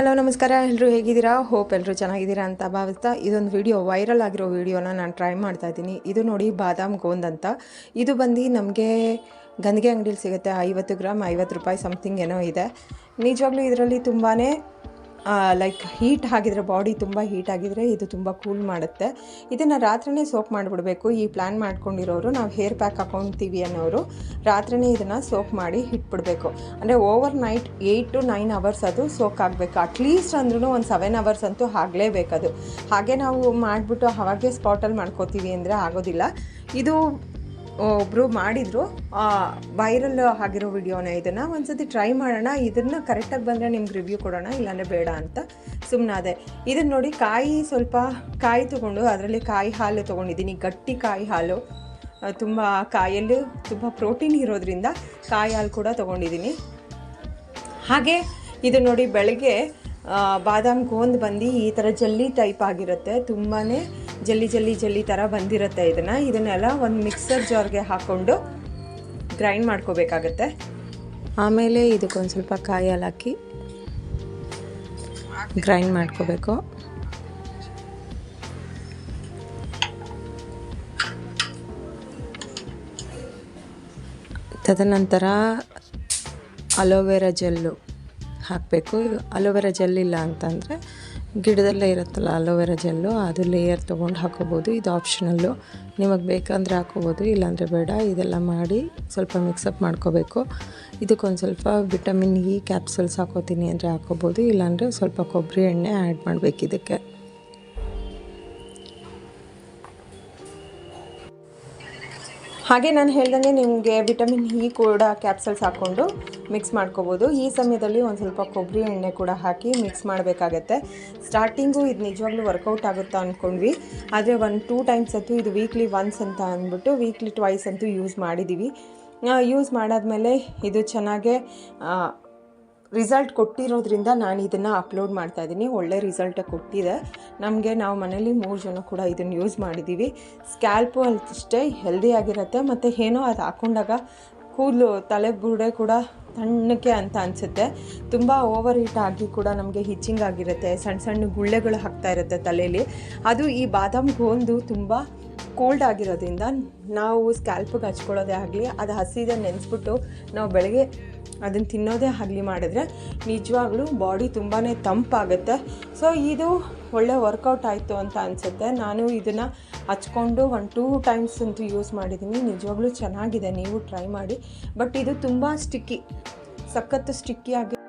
Hello, ನಮಸ್ಕಾರ. ಎಲ್ಲರೂ ಹೇಗಿದ್ದೀರಾ? ಹೋಪ್ ಎಲ್ಲರೂ ಚೆನ್ನಾಗಿದ್ದೀರಾ ಅಂತ ಭಾವಿಸ್ತಾ ಇದೊಂದು ವಿಡಿಯೋ ವೈರಲ್ ಆಗಿರೋ ವಿಡಿಯೋನ ನಾನು ಟ್ರೈ ಮಾಡ್ತಾ ಇದ್ದೀನಿ. ಇದು ನೋಡಿ ಬಾದಾಮ್ ಗೋಂದ್ ಅಂತ. ಇದು ಬಂದು ನಮಗೆ ಗಂದಿಗೆ ಅಂಗಡಿಲಿ ಸಿಗುತ್ತೆ. ಐವತ್ತು ಗ್ರಾಮ್ ಐವತ್ತು ರೂಪಾಯಿ ಸಮಥಿಂಗ್ ಏನೋ ಇದೆ. ನಿಜವಾಗ್ಲೂ ಇದರಲ್ಲಿ ತುಂಬಾ ಲೈಕ್ ಹೀಟ್ ಆಗಿದ್ರೆ ಬಾಡಿ ತುಂಬ ಹೀಟ್ ಆಗಿದ್ರೆ ಇದು ತುಂಬ ಕೂಲ್ ಮಾಡುತ್ತೆ. ಇದನ್ನು ರಾತ್ರಿನೇ ಸೋಪ್ ಮಾಡಿಬಿಡಬೇಕು. ಈ ಪ್ಲ್ಯಾನ್ ಮಾಡ್ಕೊಂಡಿರೋರು, ನಾವು ಹೇರ್ ಪ್ಯಾಕ್ ಹಾಕೊತೀವಿ ಅನ್ನೋರು, ರಾತ್ರಿನೇ ಇದನ್ನು ಸೋಪ್ ಮಾಡಿ ಇಟ್ಬಿಡಬೇಕು. ಅಂದರೆ overnight eight to nine hours ಅದು ಸೋಕ್ ಆಗಬೇಕು. ಅಟ್ಲೀಸ್ಟ್ ಅಂದ್ರೂ ಒಂದು ಸೆವೆನ್ ಅವರ್ಸ್ ಅಂತೂ ಆಗಲೇಬೇಕದು. ಹಾಗೆ ನಾವು ಮಾಡಿಬಿಟ್ಟು ಅವಾಗೆ ಸ್ಪಾಟಲ್ಲಿ ಮಾಡ್ಕೋತೀವಿ ಅಂದರೆ ಆಗೋದಿಲ್ಲ. ಇದು ಒಬ್ಬರು ಮಾಡಿದರು ವೈರಲ್ ಆಗಿರೋ ವಿಡಿಯೋನ ಇದನ್ನು ಒಂದ್ಸತಿ ಟ್ರೈ ಮಾಡೋಣ, ಇದನ್ನು ಕರೆಕ್ಟಾಗಿ ಬಂದರೆ ನಿಮ್ಗೆ ರಿವ್ಯೂ ಕೊಡೋಣ, ಇಲ್ಲಾಂದರೆ ಬೇಡ ಅಂತ ಸುಮ್ಮನಾದೆ ಇದನ್ನು ನೋಡಿ ಕಾಯಿ ಸ್ವಲ್ಪ ಕಾಯಿ ತೊಗೊಂಡು, ಅದರಲ್ಲಿ ಕಾಯಿ ಹಾಲು ತೊಗೊಂಡಿದ್ದೀನಿ, ಗಟ್ಟಿ ಕಾಯಿ ಹಾಲು. ತುಂಬ ಕಾಯಲ್ಲಿ ತುಂಬ ಪ್ರೋಟೀನ್ ಇರೋದ್ರಿಂದ ಕಾಯಿ ಹಾಲು ಕೂಡ ತೊಗೊಂಡಿದ್ದೀನಿ. ಹಾಗೆ ಇದು ನೋಡಿ ಬೆಳಗ್ಗೆ ಬಾದಾಮ್ ಗೋಂದ್ ಬಂದು ಈ ಥರ ಜಲ್ಲಿ ಟೈಪ್ ಆಗಿರುತ್ತೆ ತುಂಬಾ ಜಲ್ಲಿ ಜಲ್ಲಿ ಜಲ್ಲಿ ಥರ ಬಂದಿರುತ್ತೆ ಇದನ್ನು. ಇದನ್ನೆಲ್ಲ ಒಂದು ಮಿಕ್ಸರ್ ಜಾರ್ಗೆ ಹಾಕ್ಕೊಂಡು ಗ್ರೈಂಡ್ ಮಾಡ್ಕೋಬೇಕಾಗತ್ತೆ. ಆಮೇಲೆ ಇದಕ್ಕೊಂದು ಸ್ವಲ್ಪ ಕಾಯಿ ಹಾಕಿ ಗ್ರೈಂಡ್ ಮಾಡ್ಕೋಬೇಕು. ತದನಂತರ ಅಲೋವೆರಾ ಜೆಲ್ಲು ಹಾಕಬೇಕು. ಅಲೋವೆರಾ ಜೆಲ್ ಇಲ್ಲ ಅಂತಂದರೆ ಗಿಡದಲ್ಲೇ ಇರುತ್ತಲ್ಲ ಅಲೋವೆರಾ ಜೆಲ್ಲು, ಅದು ಲೇಯರ್ ತೊಗೊಂಡು ಹಾಕೋಬೋದು. ಇದು ಆಪ್ಷನಲ್ಲು ನಿಮಗೆ ಬೇಕಂದರೆ ಹಾಕೋಬೋದು, ಇಲ್ಲಾಂದರೆ ಬೇಡ. ಇದೆಲ್ಲ ಮಾಡಿ ಸ್ವಲ್ಪ ಮಿಕ್ಸಪ್ ಮಾಡ್ಕೋಬೇಕು. ಇದಕ್ಕೊಂದು ಸ್ವಲ್ಪ ವಿಟಮಿನ್ ಇ ಕ್ಯಾಪ್ಸೂಲ್ಸ್ ಹಾಕೋತೀನಿ ಅಂದರೆ ಹಾಕೋಬೋದು. ಇಲ್ಲಾಂದರೆ ಸ್ವಲ್ಪ ಕೊಬ್ಬರಿ ಎಣ್ಣೆ ಆ್ಯಡ್ ಮಾಡಬೇಕು ಇದಕ್ಕೆ. ಹಾಗೆ ನಾನು ಹೇಳ್ದಂಗೆ ನಿಮಗೆ ವಿಟಮಿನ್ ಇ ಕೂಡ ಕ್ಯಾಪ್ಸಲ್ಸ್ ಹಾಕ್ಕೊಂಡು ಮಿಕ್ಸ್ ಮಾಡ್ಕೋಬೋದು. ಈ ಸಮಯದಲ್ಲಿ ಒಂದು ಸ್ವಲ್ಪ ಕೊಬ್ಬರಿ ಎಣ್ಣೆ ಕೂಡ ಹಾಕಿ ಮಿಕ್ಸ್ ಮಾಡಬೇಕಾಗತ್ತೆ. ಸ್ಟಾರ್ಟಿಂಗು ಇದು ನಿಜವಾಗ್ಲೂ ವರ್ಕೌಟ್ ಆಗುತ್ತಾ ಅಂದ್ಕೊಂಡ್ವಿ ಆದರೆ ಒಂದು ಟೂ ಟೈಮ್ಸ್ ಅಂತೂ ಇದು ವೀಕ್ಲಿ ಒನ್ಸ್ ಅಂತ ಅಂದ್ಬಿಟ್ಟು ವೀಕ್ಲಿ ಟ್ವೈಸ್ ಅಂತೂ ಯೂಸ್ ಮಾಡಿದ್ದೀವಿ ಯೂಸ್ ಮಾಡಾದಮೇಲೆ ಇದು ಚೆನ್ನಾಗೇ ರಿಸಲ್ಟ್ ಕೊಟ್ಟಿರೋದ್ರಿಂದ ನಾನು ಇದನ್ನು ಅಪ್ಲೋಡ್ ಮಾಡ್ತಾ ಇದ್ದೀನಿ. ಒಳ್ಳೆ ರಿಸಲ್ಟ್ ಕೊಟ್ಟಿದೆ. ನಮಗೆ ನಾವು ಮನೇಲಿ ಮೂರು ಜನ ಕೂಡ ಇದನ್ನು ಯೂಸ್ ಮಾಡಿದ್ದೀವಿ ಸ್ಕ್ಯಾಲ್ಪು ಅಷ್ಟೇ ಹೆಲ್ದಿ ಆಗಿರುತ್ತೆ. ಮತ್ತು ಏನೋ ಅದು ಹಾಕೊಂಡಾಗ ಕೂದಲು ತಲೆ ಬುರುಡೆ ಕೂಡ ತಣ್ಣಕ್ಕೆ ಅಂತ ಅನಿಸುತ್ತೆ. ತುಂಬ ಓವರ್ ಹೀಟ್ ಆಗಿ ಕೂಡ ನಮಗೆ ಹಿಚ್ಚಿಂಗ್ ಆಗಿರುತ್ತೆ. ಸಣ್ಣ ಸಣ್ಣ ಗುಳ್ಳೆಗಳು ಹಾಕ್ತಾ ಇರುತ್ತೆ ತಲೆಯಲ್ಲಿ ಅದು ಈ ಬಾದಾಮ್ ಗೋಂದು ತುಂಬ ಕೋಲ್ಡ್ ಆಗಿರೋದ್ರಿಂದ ನಾವು ಸ್ಕ್ಯಾಲ್ಪಿಗೆ ಹಚ್ಕೊಳ್ಳೋದೇ ಆಗಲಿ, ಅದು ಹಸಿದ ನೆನೆಸ್ಬಿಟ್ಟು ನಾವು ಬೆಳಗ್ಗೆ ಅದನ್ನು ತಿನ್ನೋದೇ ಆಗಲಿ ಮಾಡಿದ್ರೆ ನಿಜವಾಗ್ಲೂ ಬಾಡಿ ತುಂಬಾ ತಂಪಾಗುತ್ತೆ. ಸೊ ಇದು ಒಳ್ಳೆ ವರ್ಕೌಟ್ ಆಯಿತು ಅಂತ ಅನಿಸುತ್ತೆ. ನಾನು ಇದನ್ನು ಹಚ್ಕೊಂಡು ಒನ್ ಟೂ ಟೈಮ್ಸ್ ಅಂತೂ ಯೂಸ್ ಮಾಡಿದ್ದೀನಿ ನಿಜವಾಗ್ಲೂ ಚೆನ್ನಾಗಿದೆ. ನೀವು ಟ್ರೈ ಮಾಡಿ. ಬಟ್ ಇದು ತುಂಬ ಸ್ಟಿಕ್ಕಿ ಸಖತ್ತು ಸ್ಟಿಕ್ಕಿಯಾಗಿ